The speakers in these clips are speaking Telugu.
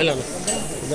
இல்லை இல்லை இந்த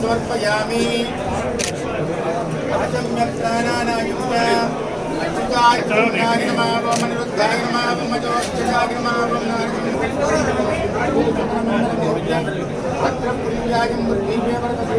समर्पयामि अचम्यप्राणानायुक्ता अत्र पुण्यायं बुद्धिव्यवर्तते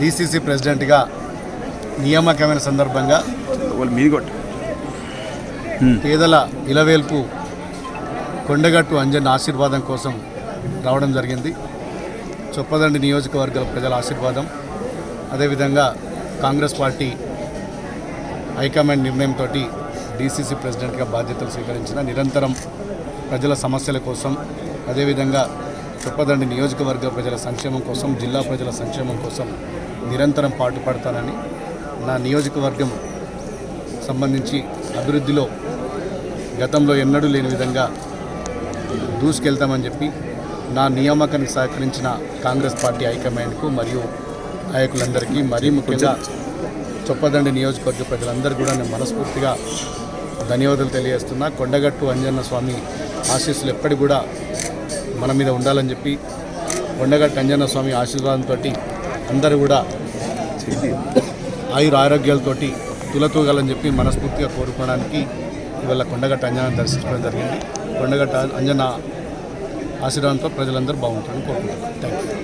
డీసీసీ ప్రెసిడెంట్గా నియామకమైన సందర్భంగా పేదల ఇలవేల్పు కొండగట్టు అంజన్ ఆశీర్వాదం కోసం రావడం జరిగింది. చొప్పదండి నియోజకవర్గాల ప్రజల ఆశీర్వాదం. అదేవిధంగా కాంగ్రెస్ పార్టీ హైకమాండ్ నిర్ణయంతో డీసీసీ ప్రెసిడెంట్గా బాధ్యతలు స్వీకరించిన నిరంతరం ప్రజల సమస్యల కోసం అదేవిధంగా చొప్పదండి నియోజకవర్గ ప్రజల సంక్షేమం కోసం జిల్లా ప్రజల సంక్షేమం కోసం నిరంతరం పాటుపడతానని నా నియోజకవర్గం సంబంధించి అభివృద్ధిలో గతంలో ఎన్నడూ లేని విధంగా దూసుకెళ్తామని చెప్పి నా నియామకానికి సహకరించిన కాంగ్రెస్ పార్టీ హైకమాండ్కు మరియు నాయకులందరికీ మరీ ముఖ్యంగా చొప్పదండి నియోజకవర్గ ప్రజలందరూ కూడా నేను మనస్ఫూర్తిగా ధన్యవాదాలు తెలియజేస్తున్నా. కొండగట్టు అంజన్న స్వామి ఆశీస్సులు ఎప్పటికి కూడా మన మీద ఉండాలని చెప్పి కొండగట్టు అంజన స్వామి ఆశీర్వాదంతో అందరూ కూడా ఆయుర ఆరోగ్యాలతోటి తులతూగాలని చెప్పి మనస్ఫూర్తిగా కోరుకోవడానికి ఇవాళ కొండగట్టు అంజనాన్ని దర్శించడం జరిగింది. కొండగట్టు అంజన ఆశీర్వాదంతో ప్రజలందరూ బాగుంటారని కోరుకుంటున్నాను థ్యాంక్ యూ